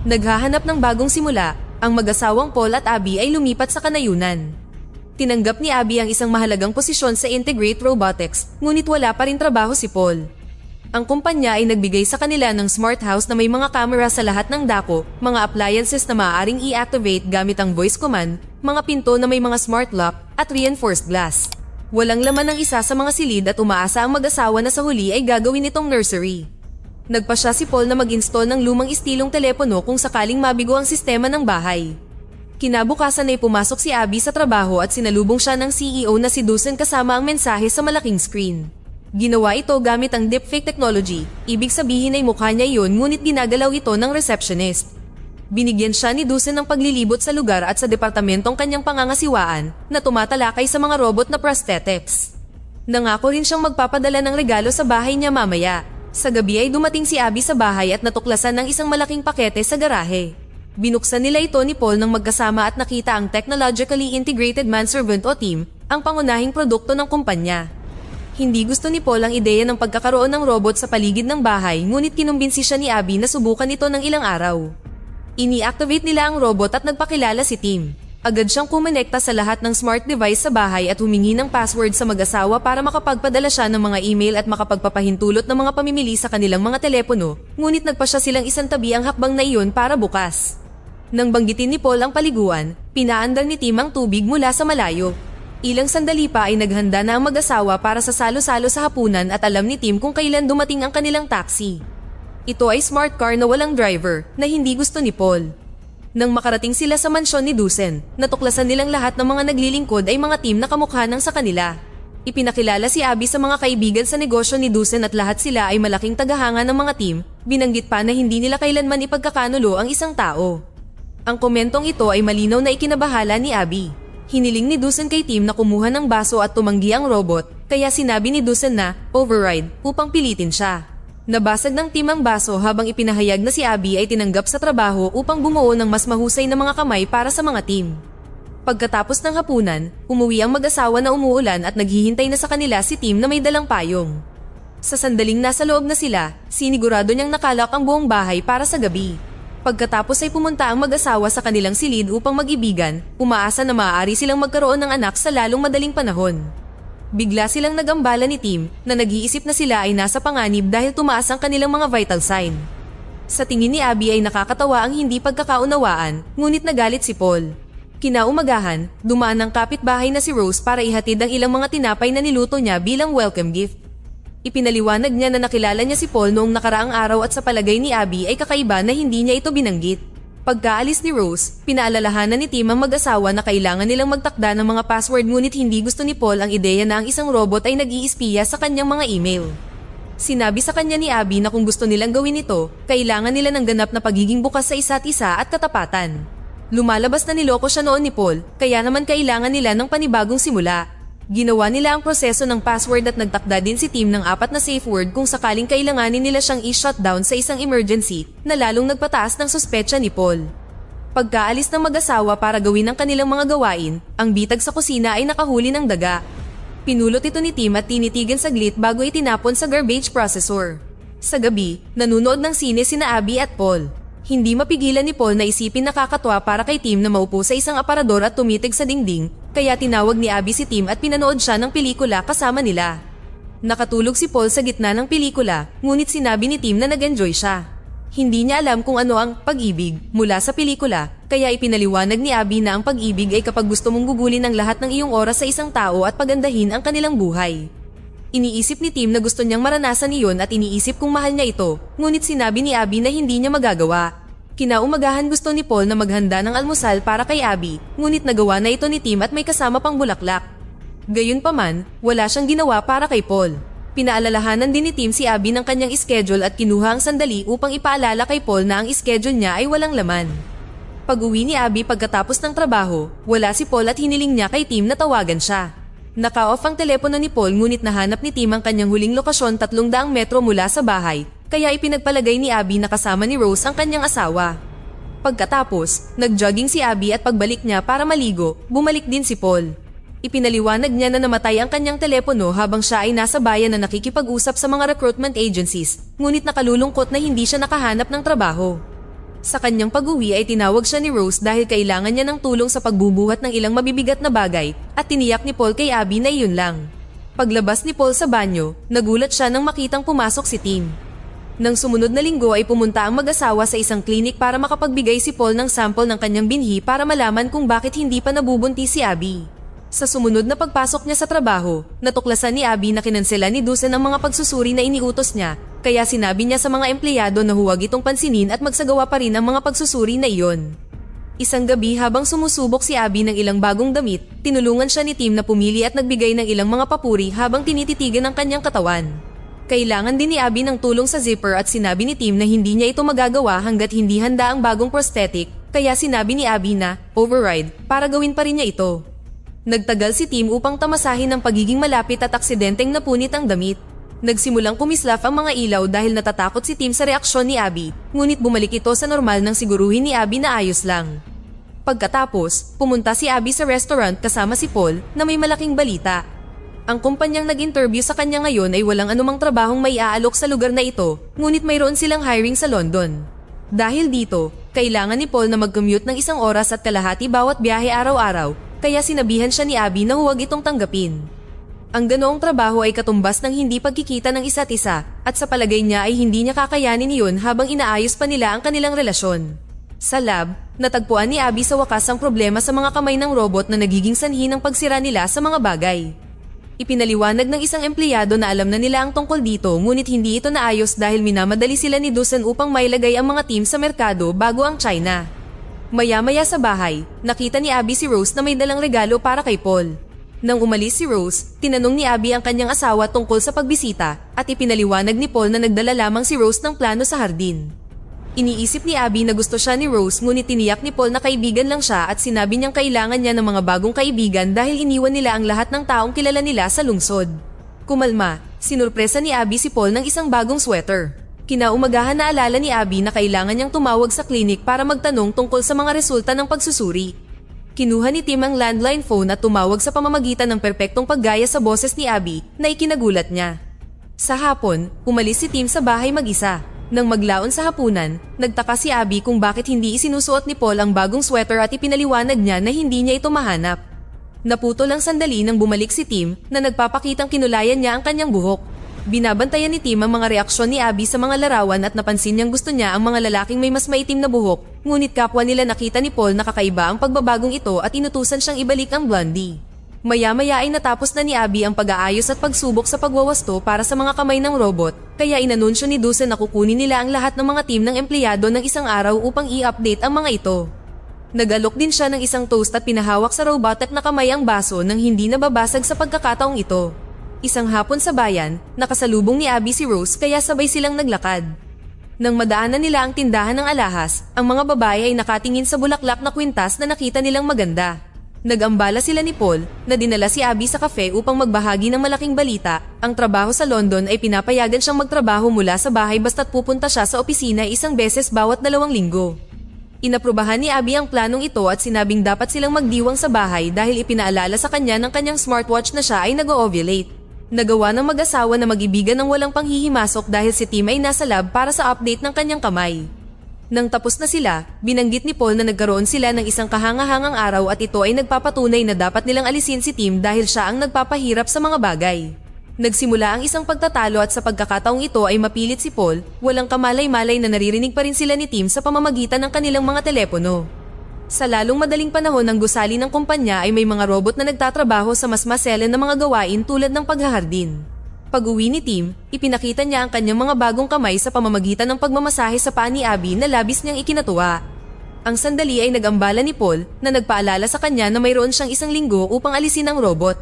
Naghahanap ng bagong simula, ang mag-asawang Paul at Abby ay lumipat sa kanayunan. Tinanggap ni Abby ang isang mahalagang posisyon sa Integrate Robotics, ngunit wala pa rin trabaho si Paul. Ang kumpanya ay nagbigay sa kanila ng smart house na may mga kamera sa lahat ng dako, mga appliances na maaaring i-activate gamit ang voice command, mga pinto na may mga smart lock, at reinforced glass. Walang laman ng isa sa mga silid at umaasa ang mag-asawa na sa huli ay gagawin itong nursery. Nagpa siya si Paul na mag-install ng lumang istilong telepono kung sakaling mabigo ang sistema ng bahay. Kinabukasan ay pumasok si Abby sa trabaho at sinalubong siya ng CEO na si Dusen kasama ang mensahe sa malaking screen. Ginawa ito gamit ang deepfake technology, ibig sabihin ay mukha niya yun ngunit ginagalaw ito ng receptionist. Binigyan siya ni Dusen ng paglilibot sa lugar at sa departamentong kanyang pangangasiwaan na tumatalakay sa mga robot na prosthetics. Nangako rin siyang magpapadala ng regalo sa bahay niya mamaya. Sa gabi ay dumating si Abby sa bahay at natuklasan ng isang malaking pakete sa garahe. Binuksan nila ito ni Paul nang magkasama at nakita ang Technologically Integrated Manservant o TEAM, ang pangunahing produkto ng kumpanya. Hindi gusto ni Paul ang ideya ng pagkakaroon ng robot sa paligid ng bahay ngunit kinumbinsi siya ni Abby na subukan ito ng ilang araw. Ini-activate nila ang robot at nagpakilala si Tim. Agad siyang kumonekta sa lahat ng smart device sa bahay at humingi ng password sa mag-asawa para makapagpadala siya ng mga email at makapagpapahintulot ng mga pamimili sa kanilang mga telepono, ngunit nagpa siya silang isang tabi ang hakbang na iyon para bukas. Nang banggitin ni Paul ang paliguan, pinaandar ni Tim ang tubig mula sa malayo. Ilang sandali pa ay naghanda na ang mag-asawa para sa salo-salo sa hapunan at alam ni Tim kung kailan dumating ang kanilang taxi. Ito ay smart car na walang driver na hindi gusto ni Paul. Nang makarating sila sa mansyon ni Dusen, natuklasan nilang lahat ng mga naglilingkod ay mga team na kamukha ng sa kanila. Ipinakilala si Abby sa mga kaibigan sa negosyo ni Dusen at lahat sila ay malaking tagahanga ng mga team, binanggit pa na hindi nila kailanman ipagkakanulo ang isang tao. Ang komentong ito ay malinaw na ikinabahala ni Abby. Hiniling ni Dusen kay Tim na kumuha ng baso at tumanggi ang robot, kaya sinabi ni Dusen na override upang pilitin siya. Nabasag ng Tim ang baso habang ipinahayag na si Abby ay tinanggap sa trabaho upang bumuo ng mas mahusay na mga kamay para sa mga team. Pagkatapos ng hapunan, umuwi ang mag-asawa na umuulan at naghihintay na sa kanila si Tim na may dalang payong. Sa sandaling nasa loob na sila, sinigurado niyang nakalak ang buong bahay para sa gabi. Pagkatapos ay pumunta ang mag-asawa sa kanilang silid upang mag-ibigan, umaasa na maaari silang magkaroon ng anak sa lalong madaling panahon. Bigla silang nagambala ni Tim na nag-iisip na sila ay nasa panganib dahil tumaas ang kanilang mga vital sign. Sa tingin ni Abby ay nakakatawa ang hindi pagkakaunawaan, ngunit nagalit si Paul. Kinaumagahan, dumaan ang kapitbahay na si Rose para ihatid ang ilang mga tinapay na niluto niya bilang welcome gift. Ipinaliwanag niya na nakilala niya si Paul noong nakaraang araw at sa palagay ni Abby ay kakaiba na hindi niya ito binanggit. Pagkaalis ni Rose, pinaalalahanan ni Tim ang mag-asawa na kailangan nilang magtakda ng mga password ngunit hindi gusto ni Paul ang ideya na ang isang robot ay nag-iispiya sa kanyang mga email. Sinabi sa kanya ni Abby na kung gusto nilang gawin ito, kailangan nila ng ganap na pagiging bukas sa isa't isa at katapatan. Lumalabas na niloko siya noon ni Paul, kaya naman kailangan nila ng panibagong simula. Ginawa nila ang proseso ng password at nagtakda din si Tim ng apat na safe word kung sakaling kailanganin nila siyang i-shutdown sa isang emergency na lalong nagpataas ng suspecha ni Paul. Pagkaalis ng mag-asawa para gawin ang kanilang mga gawain, ang bitag sa kusina ay nakahuli ng daga. Pinulot ito ni Tim at tinitigan saglit bago itinapon sa garbage processor. Sa gabi, nanunood ng sine sina Abby at Paul. Hindi mapigilan ni Paul na isipin nakakatwa para kay Tim na maupo sa isang aparador at tumitig sa dingding, kaya tinawag ni Abby si Tim at pinanood siya ng pelikula kasama nila. Nakatulog si Paul sa gitna ng pelikula, ngunit sinabi ni Tim na nag-enjoy siya. Hindi niya alam kung ano ang pag-ibig mula sa pelikula, kaya ipinaliwanag ni Abby na ang pag-ibig ay kapag gusto mong gugulin ang lahat ng iyong oras sa isang tao at pagandahin ang kanilang buhay. Iniisip ni Tim na gusto niyang maranasan iyon at iniisip kung mahal niya ito, ngunit sinabi ni Abby na hindi niya magagawa. Kinaumagahan gusto ni Paul na maghanda ng almusal para kay Abby, ngunit nagawa na ito ni Tim at may kasama pang bulaklak. Gayunpaman, wala siyang ginawa para kay Paul. Pinaalalahanan din ni Tim si Abby ng kanyang schedule at kinuha ang sandali upang ipaalala kay Paul na ang schedule niya ay walang laman. Pag-uwi ni Abby pagkatapos ng trabaho, wala si Paul at hiniling niya kay Tim na tawagan siya. Naka-off ang telepono ni Paul ngunit nahanap ni Tim ang kanyang huling lokasyon 300 metro mula sa bahay, kaya ipinagpalagay ni Abby na kasama ni Rose ang kanyang asawa. Pagkatapos, nag-jogging si Abby at pagbalik niya para maligo, bumalik din si Paul. Ipinaliwanag niya na namatay ang kanyang telepono habang siya ay nasa bayan na nakikipag-usap sa mga recruitment agencies, ngunit nakalulungkot na hindi siya nakahanap ng trabaho. Sa kanyang pag-uwi ay tinawag siya ni Rose dahil kailangan niya ng tulong sa pagbubuhat ng ilang mabibigat na bagay at tiniyak ni Paul kay Abby na iyon lang. Paglabas ni Paul sa banyo, nagulat siya nang makitang pumasok si Tim. Nang sumunod na linggo ay pumunta ang mag-asawa sa isang klinik para makapagbigay si Paul ng sample ng kanyang binhi para malaman kung bakit hindi pa nabubuntis si Abby. Sa sumunod na pagpasok niya sa trabaho, natuklasan ni Abby na kinansela ni Dusen ang mga pagsusuri na iniutos niya, kaya sinabi niya sa mga empleyado na huwag itong pansinin at magsagawa pa rin ang mga pagsusuri na iyon. Isang gabi habang sumusubok si Abby ng ilang bagong damit, tinulungan siya ni Tim na pumili at nagbigay ng ilang mga papuri habang tinititigan ang kanyang katawan. Kailangan din ni Abby ng tulong sa zipper at sinabi ni Tim na hindi niya ito magagawa hanggat hindi handa ang bagong prosthetic, kaya sinabi ni Abby na, override, para gawin pa rin niya ito. Nagtagal si Tim upang tamasahin ng pagiging malapit at aksidenteng napunit ang damit. Nagsimulang kumislap ang mga ilaw dahil natatakot si Tim sa reaksyon ni Abby, ngunit bumalik ito sa normal nang siguruhin ni Abby na ayos lang. Pagkatapos, pumunta si Abby sa restaurant kasama si Paul na may malaking balita. Ang kumpanyang nag-interview sa kanya ngayon ay walang anumang trabahong may aalok sa lugar na ito, ngunit mayroon silang hiring sa London. Dahil dito, kailangan ni Paul na mag-commute ng isang oras at kalahati bawat biyahe araw-araw, kaya sinabihan siya ni Abby na huwag itong tanggapin. Ang ganoong trabaho ay katumbas ng hindi pagkikita ng isa't isa at sa palagay niya ay hindi niya kakayanin iyon habang inaayos pa nila ang kanilang relasyon. Sa lab, natagpuan ni Abby sa wakas ang problema sa mga kamay ng robot na nagiging sanhi ng pagsira nila sa mga bagay. Ipinaliwanag ng isang empleyado na alam na nila ang tungkol dito ngunit hindi ito naayos dahil minamadali sila ni Dusan upang mailagay ang mga team sa merkado bago ang China. Maya-maya sa bahay, nakita ni Abby si Rose na may dalang regalo para kay Paul. Nang umalis si Rose, tinanong ni Abby ang kanyang asawa tungkol sa pagbisita at ipinaliwanag ni Paul na nagdala lamang si Rose ng plano sa hardin. Iniisip ni Abby na gusto siya ni Rose ngunit tiniyak ni Paul na kaibigan lang siya at sinabi niyang kailangan niya ng mga bagong kaibigan dahil iniwan nila ang lahat ng taong kilala nila sa lungsod. Kumalma, sinurpresa ni Abby si Paul ng isang bagong sweater. Kinaumagahan na alala ni Abby na kailangan niyang tumawag sa klinik para magtanong tungkol sa mga resulta ng pagsusuri. Kinuha ni Tim ang landline phone at tumawag sa pamamagitan ng perpektong paggaya sa boses ni Abby na ikinagulat niya. Sa hapon, umalis si Tim sa bahay mag-isa. Nang maglaon sa hapunan, nagtaka si Abby kung bakit hindi isinusuot ni Paul ang bagong sweater at ipinaliwanag niya na hindi niya ito mahanap. Naputo lang sandali nang bumalik si Tim na nagpapakitang kinulayan niya ang kanyang buhok. Binabantayan ni Tim ang mga reaksyon ni Abby sa mga larawan at napansin niyang gusto niya ang mga lalaking may mas maitim na buhok, ngunit kapwa nila nakita ni Paul na kakaiba ang pagbabagong ito at inutusan siyang ibalik ang blondie. Maya-maya ay natapos na ni Abby ang pag-aayos at pagsubok sa pagwawasto para sa mga kamay ng robot, kaya inanunsyo ni Dusen na kukunin nila ang lahat ng mga team ng empleyado ng isang araw upang i-update ang mga ito. Nagalok din siya ng isang toast at pinahawak sa robotic na kamay ang baso nang hindi nababasag sa pagkakataong ito. Isang hapon sa bayan, nakasalubong ni Abby si Rose kaya sabay silang naglakad. Nang madaanan nila ang tindahan ng alahas, ang mga babae ay nakatingin sa bulaklak na kwintas na nakita nilang maganda. Nag-ambala sila ni Paul na dinala si Abby sa cafe upang magbahagi ng malaking balita. Ang trabaho sa London ay pinapayagan siyang magtrabaho mula sa bahay basta't pupunta siya sa opisina isang beses bawat dalawang linggo. Inaprubahan ni Abby ang planong ito at sinabing dapat silang magdiwang sa bahay dahil ipinaalala sa kanya ng kanyang smartwatch na siya ay nag-ovulate. Nagawa ng mag-asawa na magibigan ng walang panghihimasok dahil si Tim ay nasa lab para sa update ng kanyang kamay. Nang tapos na sila, binanggit ni Paul na nagkaroon sila ng isang kahangahangang araw at ito ay nagpapatunay na dapat nilang alisin si Tim dahil siya ang nagpapahirap sa mga bagay. Nagsimula ang isang pagtatalo at sa pagkakataong ito ay mapilit si Paul, walang kamalay-malay na naririnig pa rin sila ni Tim sa pamamagitan ng kanilang mga telepono. Sa lalong madaling panahon ng gusali ng kumpanya ay may mga robot na nagtatrabaho sa mas maselan na mga gawain tulad ng paghahardin. Pag-uwi ni Tim, ipinakita niya ang kanyang mga bagong kamay sa pamamagitan ng pagmamasahe sa paa ni Abby na labis niyang ikinatuwa. Ang sandali ay nagambala ni Paul na nagpaalala sa kanya na mayroon siyang isang linggo upang alisin ang robot.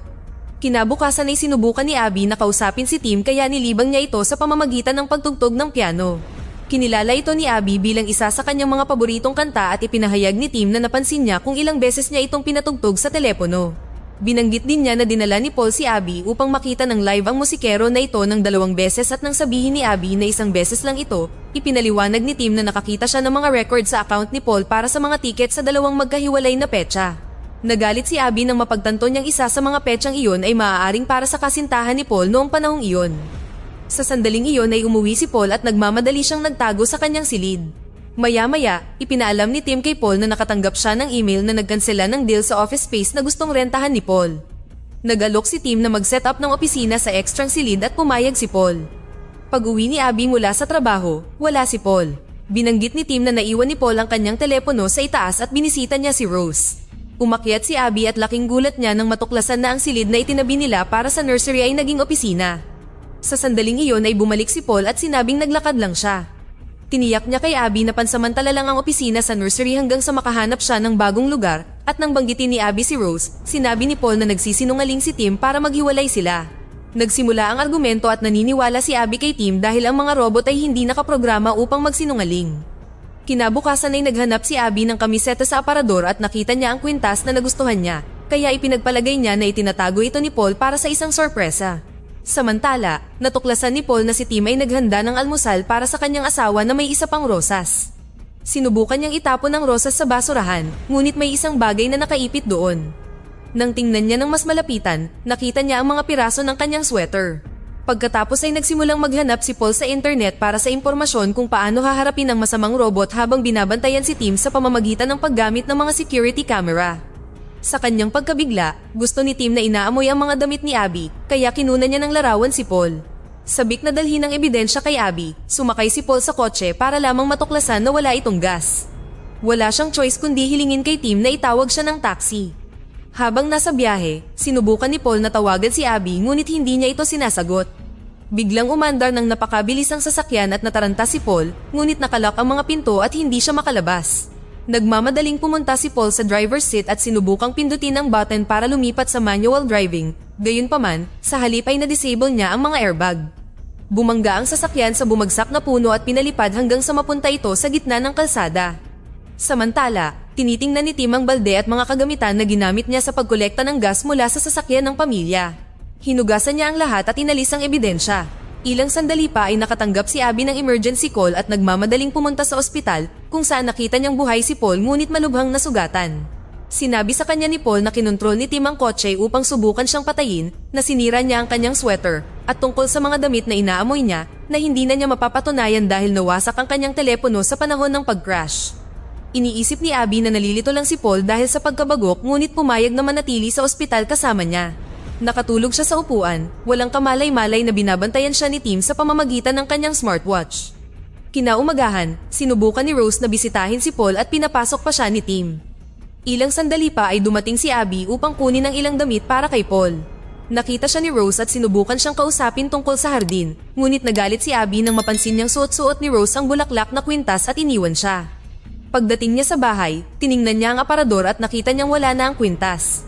Kinabukasan ay sinubukan ni Abby na kausapin si Tim kaya nilibang niya ito sa pamamagitan ng pagtugtog ng piano. Kinilala ito ni Abby bilang isa sa kanyang mga paboritong kanta at ipinahayag ni Tim na napansin niya kung ilang beses niya itong pinatugtog sa telepono. Binanggit din niya na dinala ni Paul si Abby upang makita ng live ang musikero na ito ng dalawang beses at nang sabihin ni Abby na isang beses lang ito, ipinaliwanag ni Tim na nakakita siya ng mga record sa account ni Paul para sa mga tiket sa dalawang magkahiwalay na petsa. Nagalit si Abby nang mapagtanto niyang isa sa mga petsang iyon ay maaaring para sa kasintahan ni Paul noong panahong iyon. Sa sandaling iyon ay umuwi si Paul at nagmamadali siyang nagtago sa kanyang silid. Maya-maya, ipinaalam ni Tim kay Paul na nakatanggap siya ng email na nagkansela ng deal sa office space na gustong rentahan ni Paul. Nag-alok si Tim na mag-set up ng opisina sa extrang silid at pumayag si Paul. Pag-uwi ni Abby mula sa trabaho, wala si Paul. Binanggit ni Tim na naiwan ni Paul ang kanyang telepono sa itaas at binisita niya si Rose. Umakyat si Abby at laking gulat niya nang matuklasan na ang silid na itinabi nila para sa nursery ay naging opisina. Sa sandaling iyon ay bumalik si Paul at sinabing naglakad lang siya. Tiniyak niya kay Abby na pansamantala lang ang opisina sa nursery hanggang sa makahanap siya ng bagong lugar at nang banggitin ni Abby si Rose, sinabi ni Paul na nagsisinungaling si Tim para maghiwalay sila. Nagsimula ang argumento at naniniwala si Abby kay Tim dahil ang mga robot ay hindi nakaprograma upang magsinungaling. Kinabukasan ay naghanap si Abby ng kamiseta sa aparador at nakita niya ang kwintas na nagustuhan niya, kaya ipinagpalagay niya na itinatago ito ni Paul para sa isang sorpresa. Samantala, natuklasan ni Paul na si Tim ay naghanda ng almusal para sa kanyang asawa na may isa pang rosas. Sinubukan niyang itapon ang rosas sa basurahan, ngunit may isang bagay na nakaipit doon. Nang tingnan niya ng mas malapitan, nakita niya ang mga piraso ng kanyang sweater. Pagkatapos ay nagsimulang maghanap si Paul sa internet para sa impormasyon kung paano haharapin ang masamang robot habang binabantayan si Tim sa pamamagitan ng paggamit ng mga security camera. Sa kanyang pagkabigla, gusto ni Tim na inaamoy ang mga damit ni Abby, kaya kinuna niya ng larawan si Paul. Sabik na dalhin ng ebidensya kay Abby, sumakay si Paul sa kotse para lamang matuklasan na wala itong gas. Wala siyang choice kundi hilingin kay Tim na itawag siya ng taxi. Habang nasa biyahe, sinubukan ni Paul na tawagan si Abby ngunit hindi niya ito sinasagot. Biglang umandar ng napakabilis ang sasakyan at nataranta si Paul, ngunit nakalak ang mga pinto at hindi siya makalabas. Nagmamadaling pumunta si Paul sa driver's seat at sinubukang pindutin ang button para lumipat sa manual driving. Gayunpaman, sa halip ay na-disable niya ang mga airbag. Bumangga ang sasakyan sa bumagsak na puno at pinalipad hanggang sa mapunta ito sa gitna ng kalsada. Samantala, tinitingnan ni Tim ang balde at mga kagamitan na ginamit niya sa pagkolekta ng gas mula sa sasakyan ng pamilya. Hinugasan niya ang lahat at inalis ang ebidensya. Ilang sandali pa ay nakatanggap si Abby ng emergency call at nagmamadaling pumunta sa ospital kung saan nakita niyang buhay si Paul ngunit malubhang nasugatan. Sinabi sa kanya ni Paul na kinontrol ni Tim ang kotse upang subukan siyang patayin, na sinira niya ang kanyang sweater, at tungkol sa mga damit na inaamoy niya na hindi na niya mapapatunayan dahil nawasak ang kanyang telepono sa panahon ng pag-crash. Iniisip ni Abby na nalilito lang si Paul dahil sa pagkabagok ngunit pumayag na manatili sa ospital kasama niya. Nakatulog siya sa upuan, walang kamalay-malay na binabantayan siya ni Tim sa pamamagitan ng kanyang smartwatch. Kinaumagahan, sinubukan ni Rose na bisitahin si Paul at pinapasok pa siya ni Tim. Ilang sandali pa ay dumating si Abby upang kunin ang ilang damit para kay Paul. Nakita siya ni Rose at sinubukan siyang kausapin tungkol sa hardin, ngunit nagalit si Abby nang mapansin niyang suot-suot ni Rose ang bulaklak na kwintas at iniwan siya. Pagdating niya sa bahay, tiningnan niya ang aparador at nakita niyang wala na ang kwintas.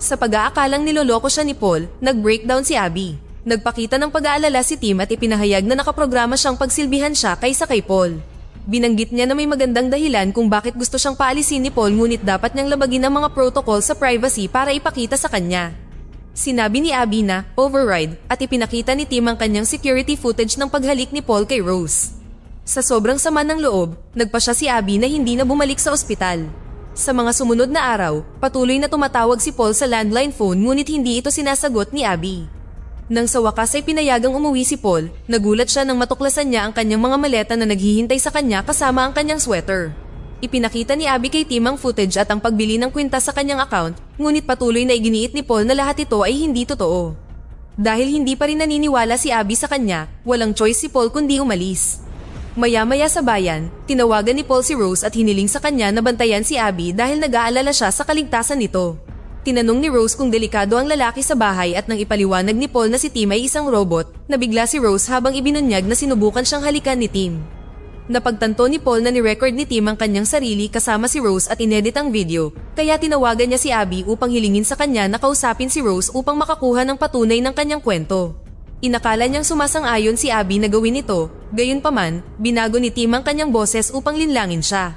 Sa pag-aakalang niloloko siya ni Paul, nag-breakdown si Abby. Nagpakita ng pag-aalala si Tim at ipinahayag na nakaprograma siyang pagsilbihan siya kaysa kay Paul. Binanggit niya na may magandang dahilan kung bakit gusto siyang paalisin ni Paul ngunit dapat niyang labagin ang mga protocol sa privacy para ipakita sa kanya. Sinabi ni Abby na override at ipinakita ni Tim ang kanyang security footage ng paghalik ni Paul kay Rose. Sa sobrang sama ng loob, nagpa siya si Abby na hindi na bumalik sa ospital. Sa mga sumunod na araw, patuloy na tumatawag si Paul sa landline phone ngunit hindi ito sinasagot ni Abby. Nang sa wakas ay pinayagang umuwi si Paul, nagulat siya nang matuklasan niya ang kanyang mga maleta na naghihintay sa kanya kasama ang kanyang sweater. Ipinakita ni Abby kay Tim ang footage at ang pagbili ng kwintas sa kanyang account, ngunit patuloy na iginiit ni Paul na lahat ito ay hindi totoo. Dahil hindi pa rin naniniwala si Abby sa kanya, walang choice si Paul kundi umalis. Maya-maya sa bayan, tinawagan ni Paul si Rose at hiniling sa kanya na bantayan si Abby dahil nag-aalala siya sa kaligtasan nito. Tinanong ni Rose kung delikado ang lalaki sa bahay at nang ipaliwanag ni Paul na si Tim ay isang robot, nabigla si Rose habang ibinunyag na sinubukan siyang halikan ni Tim. Napagtanto ni Paul na ni-record ni Tim ang kanyang sarili kasama si Rose at inedit ang video, kaya tinawagan niya si Abby upang hilingin sa kanya na kausapin si Rose upang makakuha ng patunay ng kanyang kwento. Inakala niyang sumasang-ayon si Abby na gawin ito, gayunpaman, binago ni Tim ang kanyang boses upang linlangin siya.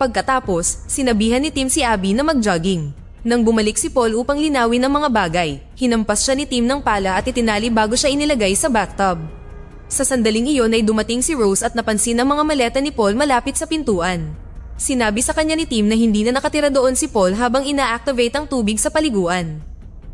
Pagkatapos, sinabihan ni Tim si Abby na mag-jogging. Nang bumalik si Paul upang linawin ang mga bagay, hinampas siya ni Tim ng pala at itinali bago siya inilagay sa bathtub. Sa sandaling iyon ay dumating si Rose at napansin ang mga maleta ni Paul malapit sa pintuan. Sinabi sa kanya ni Tim na hindi na nakatira doon si Paul habang ina-activate ang tubig sa paliguan.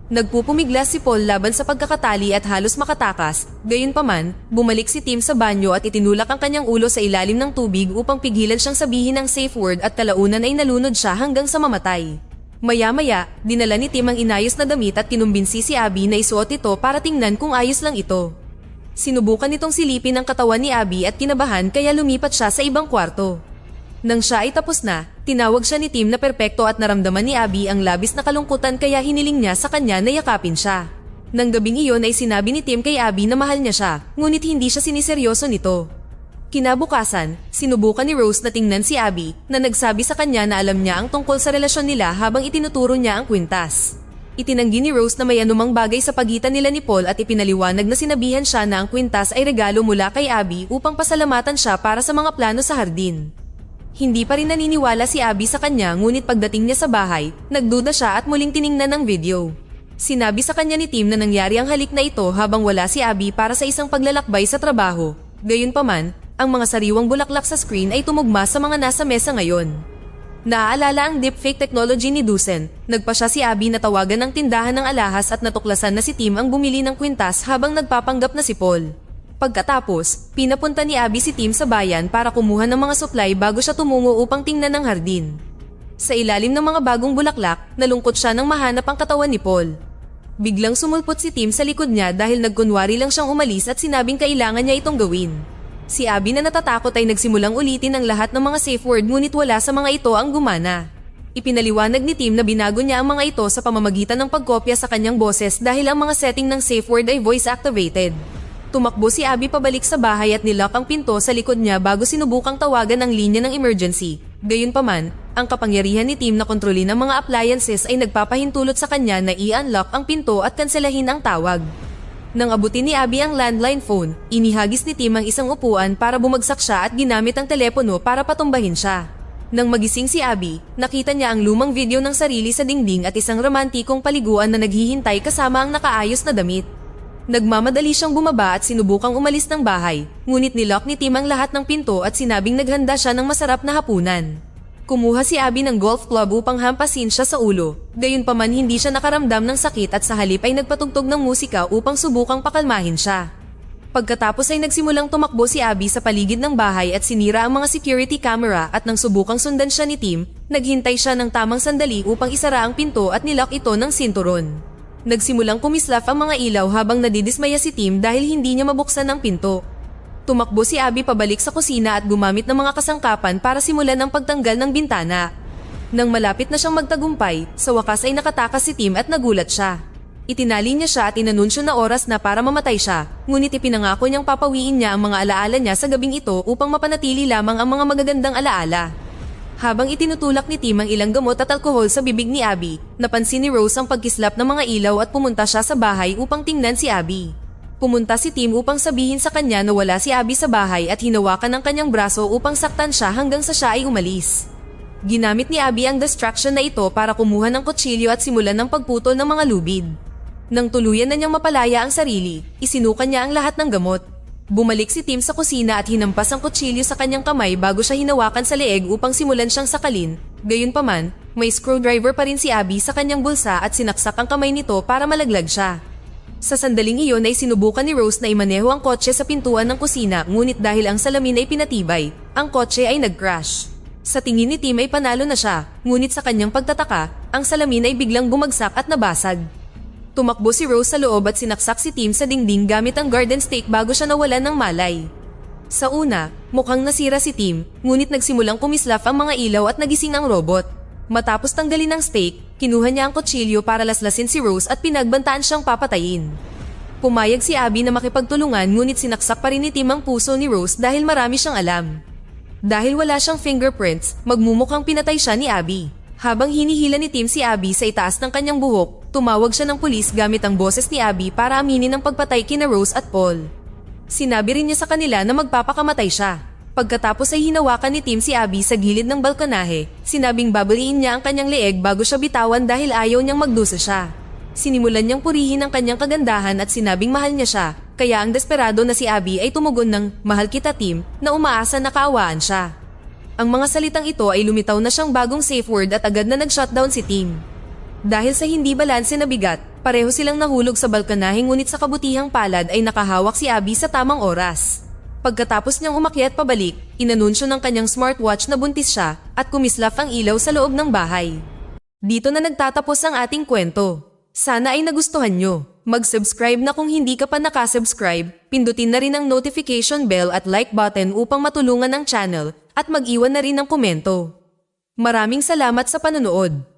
Nagpupumiglas si Paul laban sa pagkakatali at halos makatakas, gayunpaman, bumalik si Tim sa banyo at itinulak ang kanyang ulo sa ilalim ng tubig upang pigilan siyang sabihin ng safe word at kalaunan ay nalunod siya hanggang sa mamatay. Maya-maya, dinala ni Tim ang inayos na damit at kinumbinsi si Abby na isuot ito para tingnan kung ayos lang ito. Sinubukan nitong silipin ang katawan ni Abby at kinabahan kaya lumipat siya sa ibang kwarto. Nang siya ay tapos na, tinawag siya ni Tim na perpekto at naramdaman ni Abby ang labis na kalungkutan kaya hiniling niya sa kanya na yakapin siya. Nang gabing iyon ay sinabi ni Tim kay Abby na mahal niya siya, ngunit hindi siya siniseryoso nito. Kinabukasan, sinubukan ni Rose na tingnan si Abby na nagsabi sa kanya na alam niya ang tungkol sa relasyon nila habang itinuturo niya ang kwintas. Itinanggi ni Rose na may anumang bagay sa pagitan nila ni Paul at ipinaliwanag na sinabihan siya na ang kwintas ay regalo mula kay Abby upang pasalamatan siya para sa mga plano sa hardin. Hindi pa rin naniniwala si Abby sa kanya ngunit pagdating niya sa bahay, nagduda siya at muling tiningnan ang video. Sinabi sa kanya ni Tim na nangyari ang halik na ito habang wala si Abby para sa isang paglalakbay sa trabaho. Gayunpaman, ang mga sariwang bulaklak sa screen ay tumugma sa mga nasa mesa ngayon. Naaalala ang deepfake technology ni Dusen. Nagpa siya si Abby na tawagan ng tindahan ng alahas at natuklasan na si Tim ang bumili ng kwintas habang nagpapanggap na si Paul. Pagkatapos, pinapunta ni Abby si Tim sa bayan para kumuha ng mga supply bago siya tumungo upang tingnan ng hardin. Sa ilalim ng mga bagong bulaklak, nalungkot siya nang mahanap ang katawan ni Paul. Biglang sumulpot si Tim sa likod niya dahil nagkunwari lang siyang umalis at sinabing kailangan niya itong gawin. Si Abby na natatakot ay nagsimulang ulitin ang lahat ng mga safe word ngunit wala sa mga ito ang gumana. Ipinaliwanag ni Tim na binago niya ang mga ito sa pamamagitan ng pagkopya sa kanyang boses dahil ang mga setting ng safe word ay voice activated. Tumakbo si Abby pabalik sa bahay at nilock ang pinto sa likod niya bago sinubukang tawagan ang linya ng emergency. Gayunpaman, ang kapangyarihan ni Tim na kontrolin ang mga appliances ay nagpapahintulot sa kanya na i-unlock ang pinto at kanselahin ang tawag. Nang abutin ni Abby ang landline phone, inihagis ni Tim ang isang upuan para bumagsak siya at ginamit ang telepono para patumbahin siya. Nang magising si Abby, nakita niya ang lumang video ng sarili sa dingding at isang romantikong paliguan na naghihintay kasama ang nakaayos na damit. Nagmamadali siyang bumaba at sinubukang umalis ng bahay, ngunit nilock ni Tim ang lahat ng pinto at sinabing naghanda siya ng masarap na hapunan. Kumuha si Abby ng golf club upang hampasin siya sa ulo, gayunpaman hindi siya nakaramdam ng sakit at sa halip ay nagpatugtog ng musika upang subukang pakalmahin siya. Pagkatapos ay nagsimulang tumakbo si Abby sa paligid ng bahay at sinira ang mga security camera at nang subukang sundan siya ni Tim, naghintay siya ng tamang sandali upang isara ang pinto at nilock ito ng sinturon. Nagsimulang kumislap ang mga ilaw habang nadidismaya si Tim dahil hindi niya mabuksan ang pinto. Tumakbo si Abby pabalik sa kusina at gumamit ng mga kasangkapan para simulan ang pagtanggal ng bintana. Nang malapit na siyang magtagumpay, sa wakas ay nakatakas si Tim at nagulat siya. Itinali niya siya at inanunsyo na oras na para mamatay siya, ngunit ipinangako niyang papawiin niya ang mga alaala niya sa gabing ito upang mapanatili lamang ang mga magagandang alaala. Habang itinutulak ni Tim ang ilang gamot at alkohol sa bibig ni Abby, napansin ni Rose ang pagkislap ng mga ilaw at pumunta siya sa bahay upang tingnan si Abby. Pumunta si Tim upang sabihin sa kanya na wala si Abby sa bahay at hinawakan ang kanyang braso upang saktan siya hanggang sa siya ay umalis. Ginamit ni Abby ang distraction na ito para kumuha ng kutsilyo at simulan ng pagputol ng mga lubid. Nang tuluyan na niyang mapalaya ang sarili, isinukan niya ang lahat ng gamot Bumalik si Tim sa kusina at hinampas ang kutsilyo sa kanyang kamay bago siya hinawakan sa leeg upang simulan siyang sakalin. Gayunpaman, may screwdriver pa rin si Abby sa kanyang bulsa at sinaksak ang kamay nito para malaglag siya. Sa sandaling iyon ay sinubukan ni Rose na imaneho ang kotse sa pintuan ng kusina ngunit dahil ang salamin ay pinatibay, ang kotse ay nag-crash. Sa tingin ni Tim ay panalo na siya, ngunit sa kanyang pagtataka, ang salamin ay biglang bumagsak at nabasag. Tumakbo si Rose sa loob at sinaksak si Tim sa dingding gamit ang garden stake bago siya nawalan ng malay. Sa una, mukhang nasira si Tim, ngunit nagsimulang kumislap ang mga ilaw at nagising ang robot. Matapos tanggalin ang stake, kinuha niya ang kutsilyo para laslasin si Rose at pinagbantaan siyang papatayin. Pumayag si Abby na makipagtulungan ngunit sinaksak pa rin ni Tim ang puso ni Rose dahil marami siyang alam. Dahil wala siyang fingerprints, magmumukhang pinatay siya ni Abby. Habang hinihila ni Tim si Abby sa itaas ng kanyang buhok, tumawag siya ng pulis gamit ang boses ni Abby para aminin ang pagpatay kina Rose at Paul. Sinabi rin niya sa kanila na magpapakamatay siya. Pagkatapos ay hinawakan ni Tim si Abby sa gilid ng balkonahe, sinabing babaliin niya ang kanyang leeg bago siya bitawan dahil ayaw niyang magdusa siya. Sinimulan niyang purihin ang kanyang kagandahan at sinabing mahal niya siya, kaya ang desperado na si Abby ay tumugon ng mahal kita Tim na umaasa na kaawaan siya. Ang mga salitang ito ay lumitaw na siyang bagong safe word at agad na nag-shutdown si Tim. Dahil sa hindi balanse na bigat, Pareho silang nahulog sa balkonahe ngunit sa kabutihang palad ay nakahawak si Abby sa tamang oras. Pagkatapos niyang umakyat pabalik, inanunsyo ng kanyang smartwatch na buntis siya at kumislap ang ilaw sa loob ng bahay. Dito na nagtatapos ang ating kwento. Sana ay nagustuhan nyo. Mag-subscribe na kung hindi ka pa nakasubscribe, pindutin na rin ang notification bell at like button upang matulungan ang channel at mag-iwan na rin ng komento. Maraming salamat sa panonood.